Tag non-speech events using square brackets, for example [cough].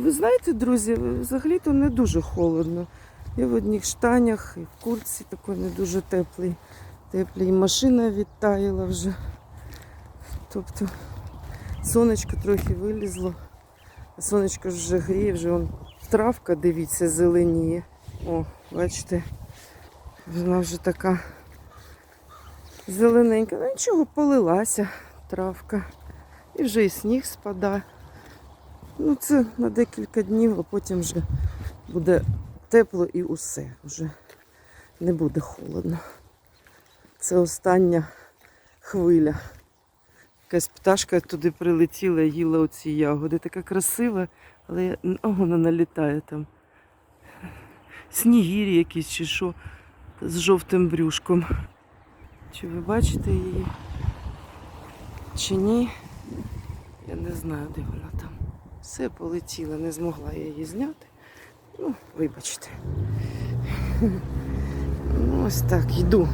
Ви знаєте, друзі, взагалі-то не дуже холодно. Я в одних штанях і в куртці такої не дуже теплій. Теплій. І машина відтаяла вже. Тобто сонечко трохи вилізло. Сонечко вже гріє, вже вон травка, дивіться, зеленіє. О, бачите, вона вже така зелененька. Ну нічого, полилася травка. І вже і сніг спадає. Ну, це на декілька днів, а потім вже буде тепло і усе. Вже не буде холодно. Це остання хвиля. Якась пташка туди прилетіла, їла оці ягоди. Така красива, але О, вона налітає там. Снігірі якісь чи що з жовтим брюшком. Чи ви бачите її? Чи ні? Я не знаю, де вона там. Все полетіло, не змогла я її зняти. Ну, вибачте. [laughs] Ну, ось так, йду.